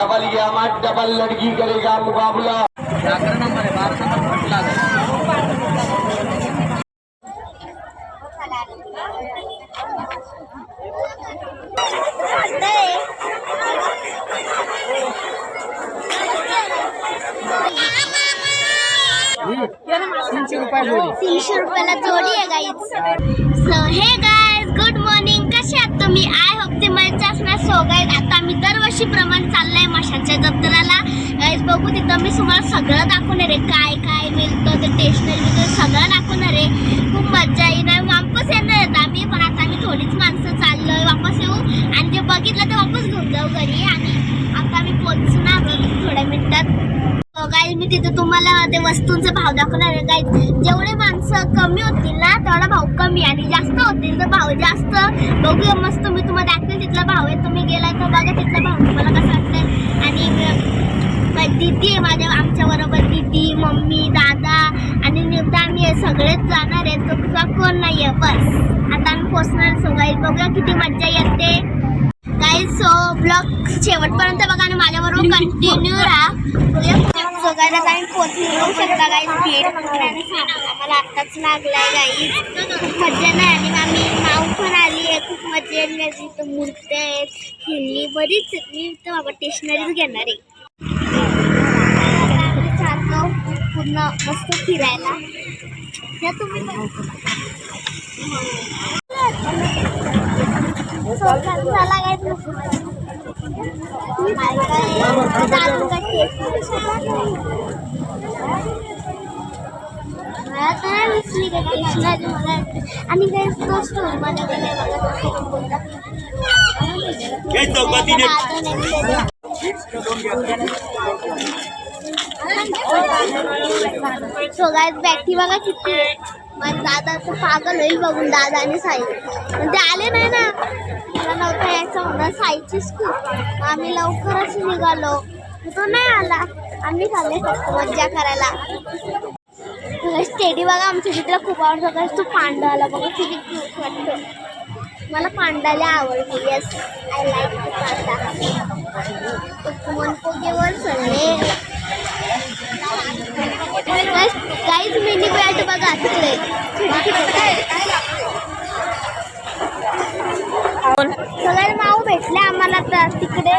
Double गया double लड़की करेगा मुकाबला। तीनशे रुपयाला जोडी आहे गाईच so hey guys good morning कसे आहात तुम्ही? आय होप ते मस्त असणार आता मी आता आम्ही दरवर्षीप्रमाणे चाललंय माशांच्या जत्रेला बघू तिथं मी तुम्हाला सगळं दाखवणार आहे. काय काय मिळतं ते स्टेशनरी वगैरे सगळं दाखवणार आहे. खूप मजा येणार. वापस येणार आहेत आम्ही पण आता आम्ही थोडीच माणसं चाललो आहे वापस येऊ आणि जे बघितलं ते वापस घेऊन जाऊ घरी. आणि आता आम्ही पोचणार थोड्या मिनिटात. गाईज मी तिथे तुम्हाला ते वस्तूंचा भाव दाखवणार आहे. गाईज जेवढे माणसं कमी होतील ना तेवढा भाव कमी. आणि जास्त होतील तर भाव जास्त. बघूया मस्त मी तुम्हाला भाव आहे तुम्ही गेला तर बघा तिथला भाव तुम्हाला कसं वाटतं आणि दीदी आहे माझ्या आमच्याबरोबर दीदी मम्मी दादा आणि निवता आम्ही सगळेच जाणार आहे. तो तुझा कोण नाही आहे बस. आता आम्ही पोचणार सो गाईज बघूया किती मज्जा येते. गाईज सो ब्लॉग शेवटपर्यंत बघा आणि माझ्याबरोबर कंटिन्यू राहा. सो गाईज आता आम्ही पोचलो येऊ शकता काही भेट सांगा. आत्ताच लागलाय गाईज खूप मज्जा नाही आणि आम्ही माऊ पण आली आहे. खूप मजा येईल गाईज इथं मूर्त्या आहेत. खेळणी बरीच मी तर बाबा स्टेशनरीच घेणार आहे. चाललो पूर्ण मस्त फिरायला. या तुम्ही पण. So, झाला काय आणि तो स्टोरमध्ये बघा किती आहे. माझा दादा तर पागल होईल बघून दादा आणि साई पण ते आले नाही ना. मला नव्हतं यायचं म्हणून साईची स्कूल आम्ही लवकरच निघालो. तो नाही आला. आम्ही खाल्ले फक्त मज्जा करायला. स्टेडी बघा आमच्या तिथला खूप आवडतो. कारण तो पांडा आला बघा किती क्यूट वाटतं. मला पांडाला आवडते. येस आय लाईक पांडा मनपोगेवर चढले काहीच मिनी बॅट बघा तिकडे. सगळे नाव भेटले आम्हाला तर तिकडे.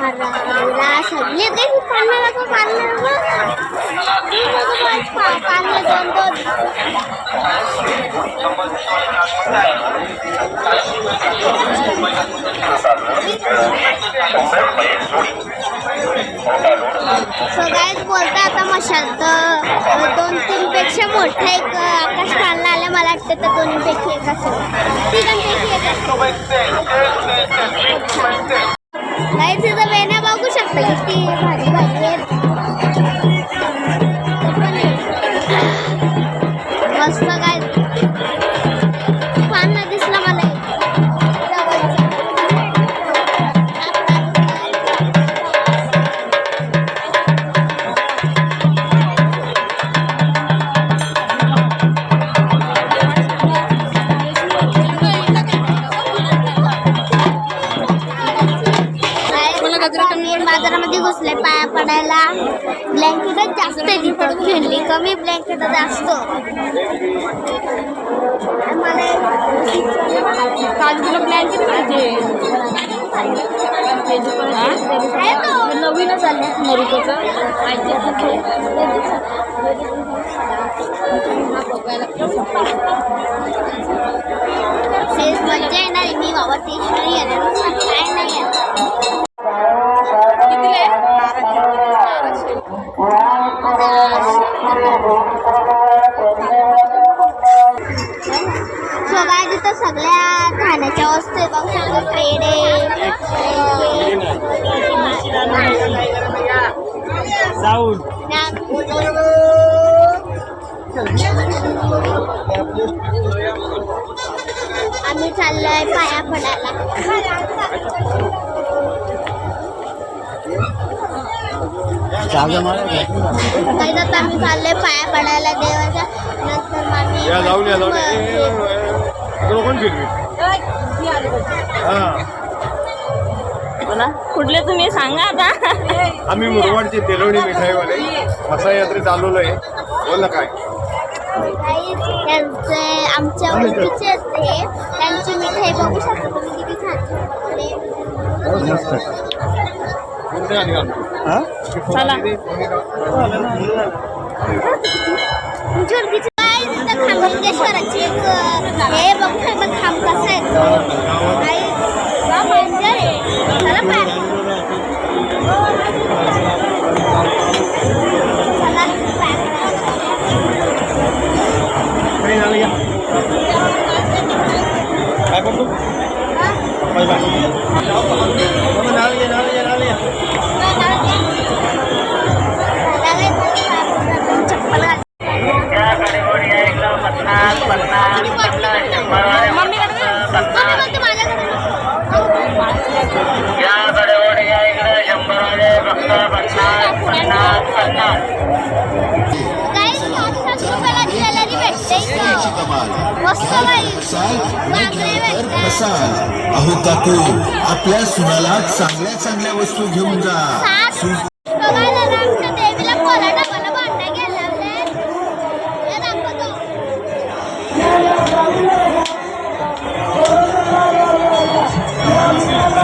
हरला सगळे पाण्याला तो पाण्याला दोन दोन सगळ्यात बोलता आता मशाल तर दोन तीन पेक्षा मोठा एक आकाश पालना आलं मला वाटतं तर दोन्हीपैकी एक असेल तिघांपैकी एक असेल नाही तिथं वेण्या बघू शकता किती भारी भारी आहेत. नवीनच आले नरुकोचं सेल्स मज्जा येणार आहे. मी बाबा स्टेशनरी चालले पाया पडायला कुठले तुम्ही? सांगा आता. आम्ही मुरवाडचे तेलवणी मिठाईवाले. मसा यात्रे आलेलो आहे बोल काय? त्यांचे आमच्या ओळखीचे त्यांची मिठाई बघू शकता तुम्ही किती छान मंगेश्वराची एक हे बघतोय बघ खांब कसा आहे तो. आणि डेंजर आहे. चला पार. काय करतो? Bye bye. अहो काकू आपल्या सुनाला चांगल्या चांगल्या वस्तू घेऊन जा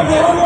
Yeah.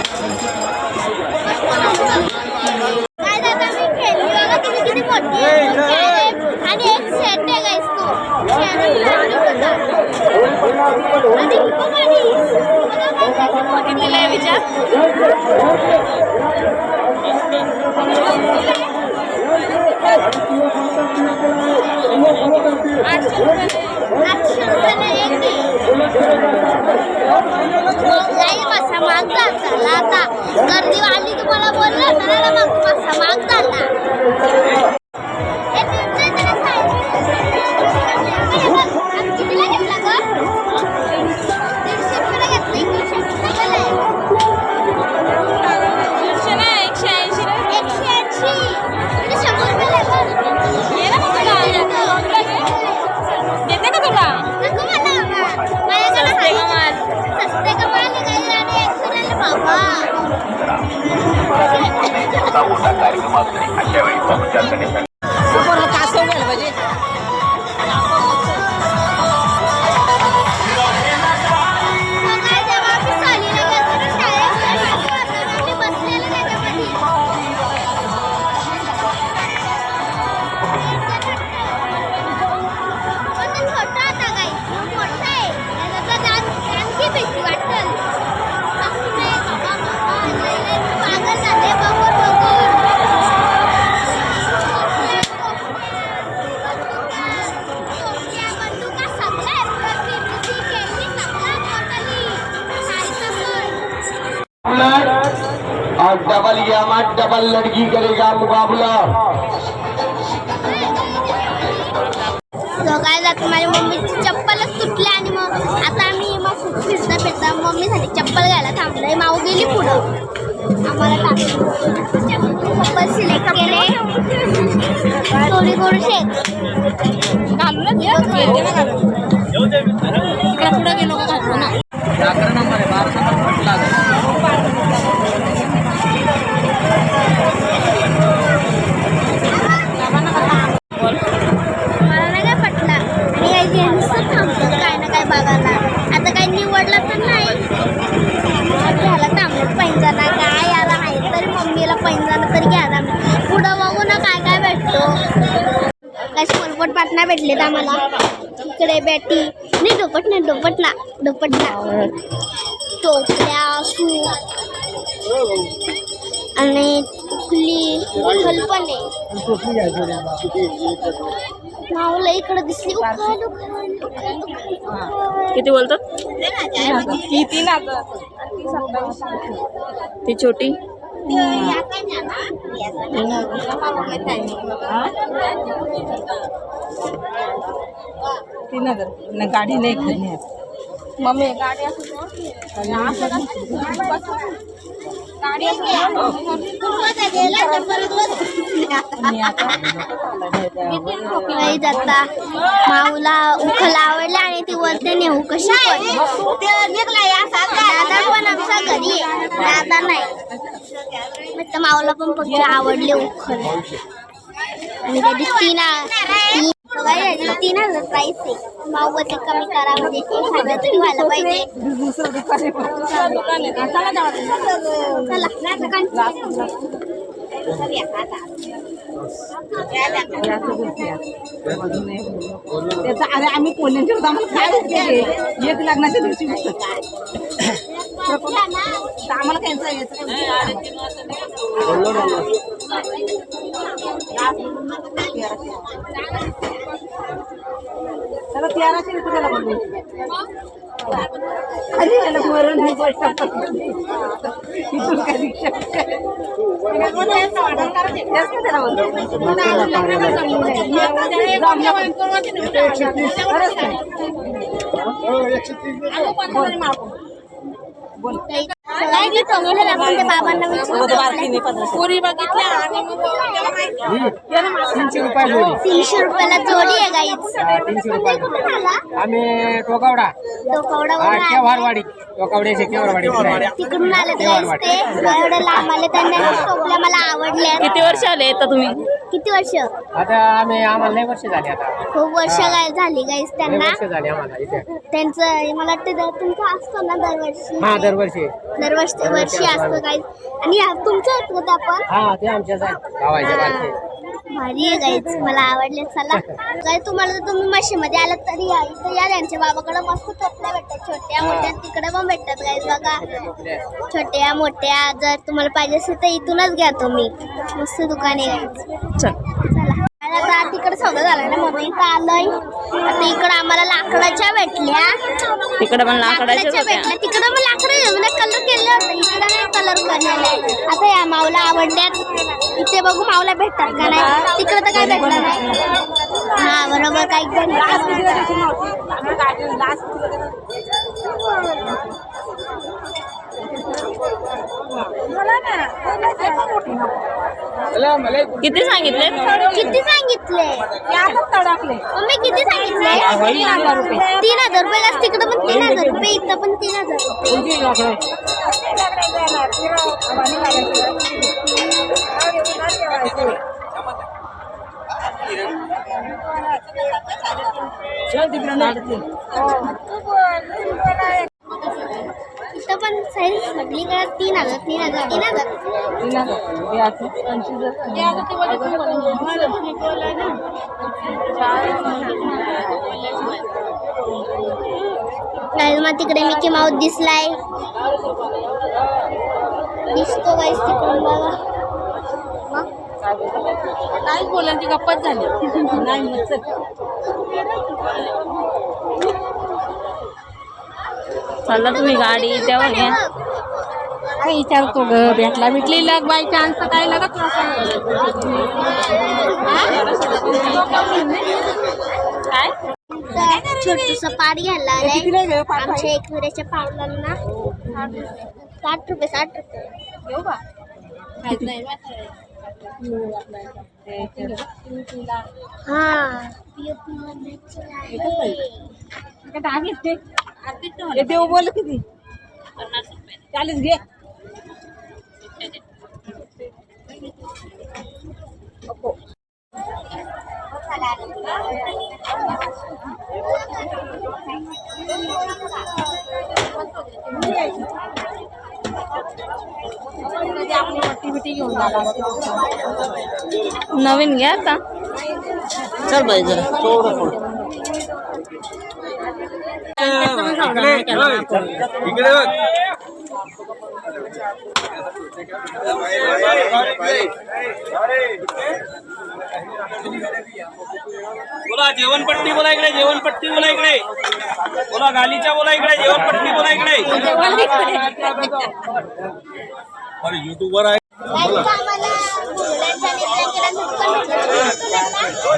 आणि एक सेट आहे गाईस तो आणि खूप आणि तिला विचार ಕಾರ್ಯಕ್ರಮದಲ್ಲಿ ಅಶಾವೇळी पाहुणचार करण्यात आले और डबल यामा डबल लड़की करेगा मुकाबला। दोघायला माझ्या मम्मीची चप्पलच तुटली आणि मग आता आम्ही मग फिरता मम्मीसाठी चप्पल घ्यायला थांबलोय. माऊ गेली पुढं. आम्हाला सिलेक्ट केले. पुढं गेलो भेटलेत आम्हाला. इकडे बॅटी. नाही डोपट नाही डोपटला डोपटला टोपल्या सूप आणि उकली उखल पण आहे. माऊला इकडे दिसली. उखल किती बोलतात? ती तीन ती छोटी? तीन हजार. न गाडी नाही घेणे मम्मी गाडी जाता माऊला उखल आवडला आणि ती वरते नेऊ. कशी दादा पण आमचा घरी दादा नाही. मग माऊला पण पक्षी आवडले उखल. आणि तीन तीन बघा, याची तीन हजार प्राईस आहे. माऊ बोलते कमी करा म्हणजे एक हजार तरी व्हायला पाहिजे. त्याचा अरे आम्ही कोल्ह्यांच्या आम्हाला काय एक लग्नाच्या दिवशी आम्हाला त्याला तेराशे रुपये त्याला बोलले अरे याला मरण इथून काय रिक्षा त्याला बाबांना विचारून पोरी बघितल्या आणि मग त्याला माहिती तीनशे रुपये जोडी. तीनशे रुपयाला जोडी आहे गाईच तीनशे रुपये कुठून आला? आम्ही टोकावडा. हा केवारवाडी टोकावड्याचे केवारवाडी तिकडून आले ते एवढे लांब आले त्यांना मला आवडल्या किती वर्ष आले आता तुम्ही? किती वर्ष? आता आम्ही आम्हाला लय वर्ष झाली आता. खूप वर्ष काय झाली गाईस लय त्यांना. वर्ष झाली आम्हाला इथे. त्यांचं मला वाटतं दर- तुमचं असतो ना दरवर्षी? हा दरवर्षी. दरवर्षी वर्षी असतं. गाईस आणि तुमचं आहेत का ते आपण हा ते आमच्याच आहे गावाच्या बालके भारी आहे गाईच मला आवडले. चला. काय तुम्हाला जर तुम्ही म्हशीमध्ये आलात तरी या इथं या. त्यांच्या बाबाकडे मस्त टोपल्या भेटतात. छोट्या मोठ्या तिकडे पण भेटतात गाईज बघा. छोट्या मोठ्या. जर तुम्हाला पाहिजे असेल तर इथूनच घ्या तुम्ही. मस्त दुकान आहे. चल. आता तिकडे सौदा झाला ना मग इथं आलोय. आता इकडे आम्हाला लाकडाच्या भेटल्या. तिकडे पण लाकडाच्या भेटल्या. तिकडे मग लाकडं म्हणजे कलर केलं होतं. इकडे नाही कलर आहे आता या माऊला आवडल्यात. इथे बघू माऊला भेटतात का नाही. तिकडे तर काय भेटलं नाही. हा बरोबर. काही किती सांगितले? किती सांगितले? मम्मी किती सांगितले? तीन हजार रुपये. तीन हजार रुपये जास्त तिकडे पण तीन हजार रुपये. इथं पण तीन हजार रुपये. पण साईज सगळीकडे तीन हजार तीन हजार तीन हजार गाईज मग तिकडे मिकी माऊस दिसलाय. दिसतो गाईज तिकडून बघा. नाही बोला ती गप्पच झाली. चालला तुम्ही गाडी तेव्हा घ्या विचारतो ग भेटला भेटली लग बाय चान्स काय लगत काय छोटूसा पाट घ्यायला हे आमच्या एकविरेच्या पावलांना साठ रुपये साठ रुपये घेऊ का खायचं आहे हा हे देऊ बोल किती चाळीस घे. नवीन घ्या आता. चल बाई जरा थोडं. इकडे बघ बोला जेवणपट्टी बोला इकडे जेवणपट्टी बोला इकडे. बोला गालीच्या बोला इकडे जेवणपट्टी बोला इकडे. अरे युट्यूबवर आहे.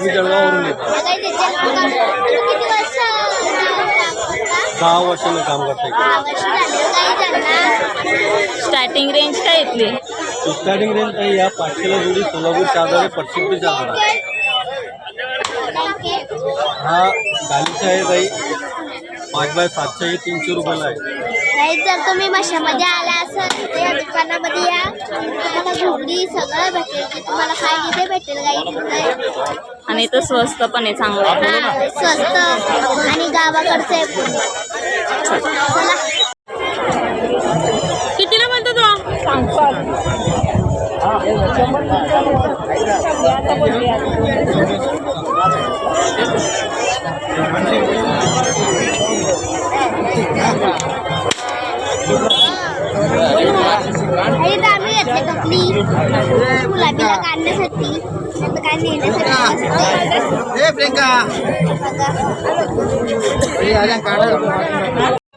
मी जळगाववरून येतो बघा इथे जन्म काढून. तुम्ही किती वर्ष काम करता? दहा वर्षानं काम करते स्टार्टिंग रेंज काय इथली? स्टार्टिंग रेंज आहे या पाचशेला जोडी सोलापूर चादर आहे प्रसिद्ध चादर आहे. हा गालीचा आहे ताई. पाच बाय सातशे हे तीनशे रुपयाला आहे. नाही जर तुम्ही मशामध्ये आला असाल या दुकानामध्ये या. तुम्हाला घुगडी सगळं भेटेल जे तुम्हाला खायला ते भेटेल काही आणि इथं स्वस्त पण आहे चांगलं आहे. हा स्वस्त आणि गावाकडचं आहे पूर्ण. चला. कितीला म्हणतो तो? गुलाबीला काढण्यासाठी नंतर काय नेण्यासाठी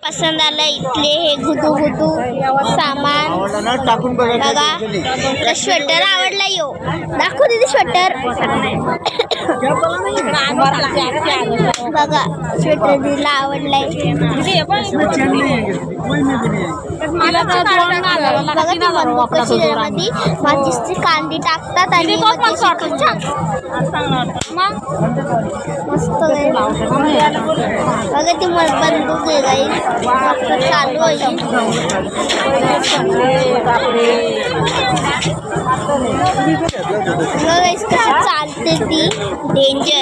पसंत आलं इथले हे गुदू गुदू सामान. बघा तुला स्वेटर आवडला यो. दाखव दिदी स्वेटर बघा स्वेटर दिला आवडलाय. बघा ती मनमोहक कशी त्याच्यामध्ये माचीसची कांदी टाकतात आणि. मस्त. बघा ती बंदूक आहे चालू आहे. चालते ती. डेंजर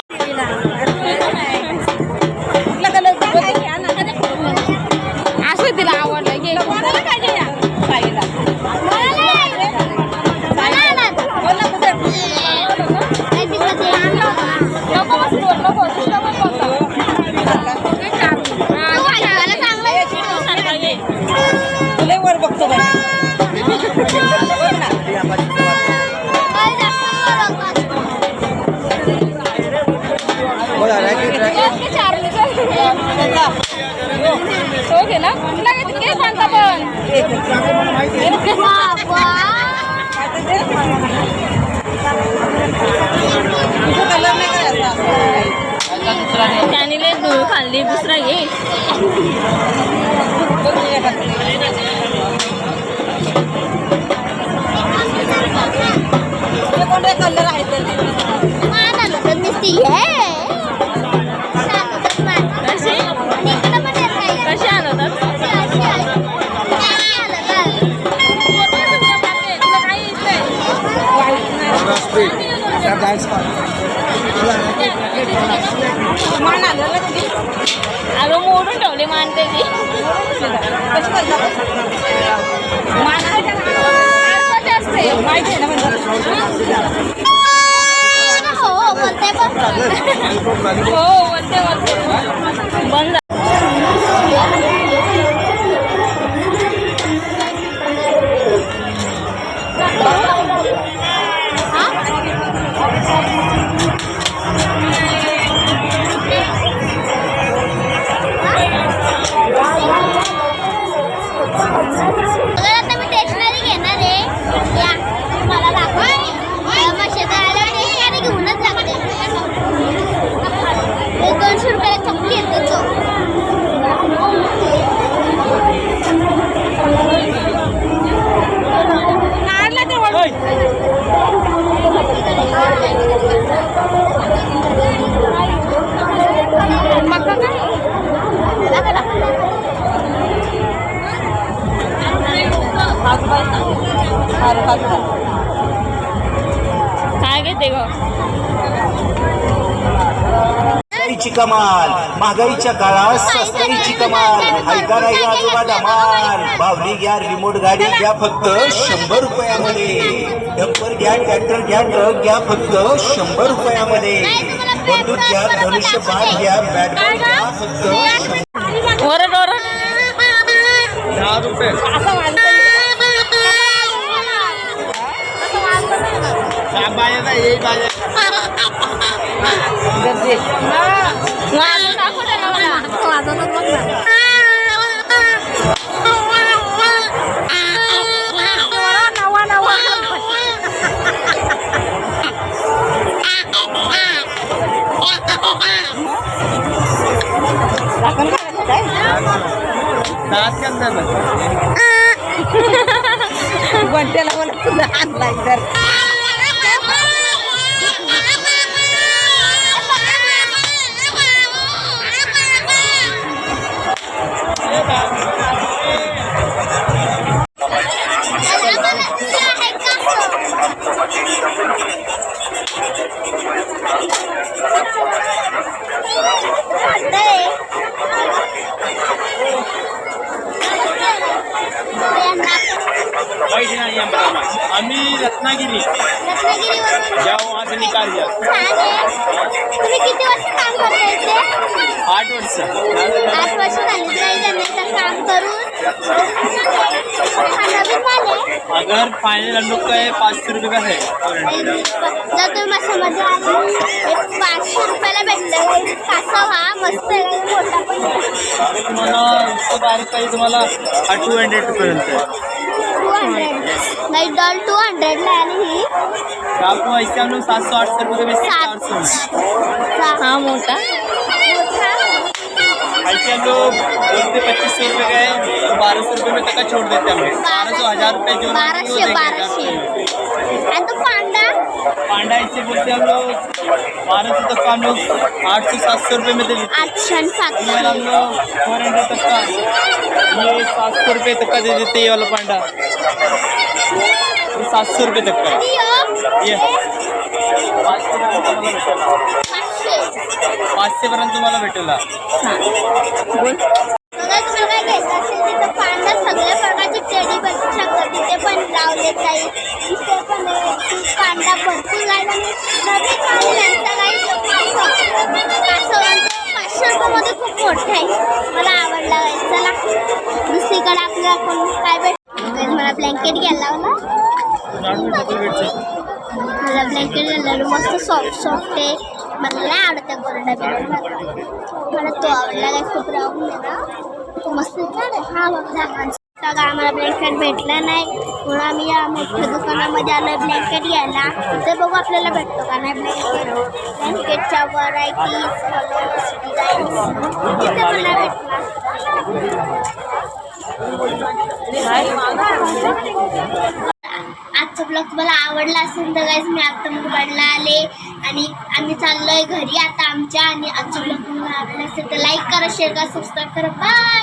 मान आलं ना तुझी अगं मोडून ठेवले मानते ती कशी करतात असते माहिती आहे ना म्हणजे हो बोलते? हो बंद काय घेते ग स्वस्ताईची कमाल महागाईच्या काळात स्वस्ताईची कमाल ऐका नाही आजोबा धमाल. बावली घ्या रिमोट गाडी घ्या फक्त शंभर रुपयामध्ये. डंपर घ्या ट्रॅक्टर घ्या ट्रक घ्या फक्त शंभर रुपयामध्ये. बंदूक घ्या धनुष्य बाण घ्या बॅटबॉल घ्या फक्त ओरड ओरड. दहा रुपये. না माहिती नाही आम्हाला. आम्ही रत्नागिरी. ज्या वहाँ से निकाल दिया छान आहे. तुम्ही किती वर्ष काम करता इथे? आठ वर्ष. आठ वर्ष झाली काम करून. अगर फाइनल हम लोग का है पाँच सौ रुपये का है जर तुम्ही माशामध्ये आले एक पाचशे रुपयाला भेटलं हा मस्त आहे मोठा पण आहे. तुम्हाला पाहिजे टू हंड्रेड पर्यंत नाही डॉल टू हंड्रेड में ही आपको ऐसे हम लोग सात सौ आठ सौ रुपये में चार सौ। में हा मोठा मोठा ऐसे हम लोग बोलते पच्चीस सौ रुपये गए तो बारह सौ रुपये में तक छोड़ देते हैं हम बारह सौ हज़ार रुपये जो बाराशे बाराशे आणि तो पांडा पांडा ऐसे बोलते हम लोग बारह सौ तक का हम लोग आठ सौ सात सौ रुपये में दे देते ये वाला हम सातशे लोग फोर हंड्रेड तक का ये. सात सौ रुपये तक का दे देते ये वाला पांडा ये सात सौ रुपये तक का है ये यो पाचशे पर्यंत तुम्हाला भेटेल पांडा सगळ्या प्रकारची टेडी बघू शकता तिथे पण लावले जाईल भरपूर लागला. नवीन माल यांचा काही पाचशे रुपयामध्ये खूप मोठं आहे. मला आवडला आहे. चला. दुसरीकडे आपल्याला कोण काय भेट मला ब्लँकेट घ्यायला लावला. मला ब्लँकेट घालणार मस्त सॉफ्ट सॉफ्ट आहे. मला नाही आवडत त्या गोरडा बिरडा. मला तो आवडला. काय खूप राहून ना. तो मस्त हा बघा का आम्हाला ब्लँकेट भेटलं नाही. म्हणून आम्ही या मोठ्या दुकानामध्ये आलो ब्लँकेट घ्यायला. तिथे बघू आपल्याला भेटतो का नाही ब्लँकेट ब्लँकेटच्या व्हरायटीज कलर्स डिझाईन्स तिथे भेटला आजचा ब्लॉग तुम्हाला आवडला असेल तर गाईज मी आत्ता मुंबईला आले आणि आम्ही चाललोय घरी आता आमच्या. आणि आजचा ब्लॉग तुम्हाला आवडला असेल तर लाईक करा शेअर करा सबस्क्राईब करा. बाय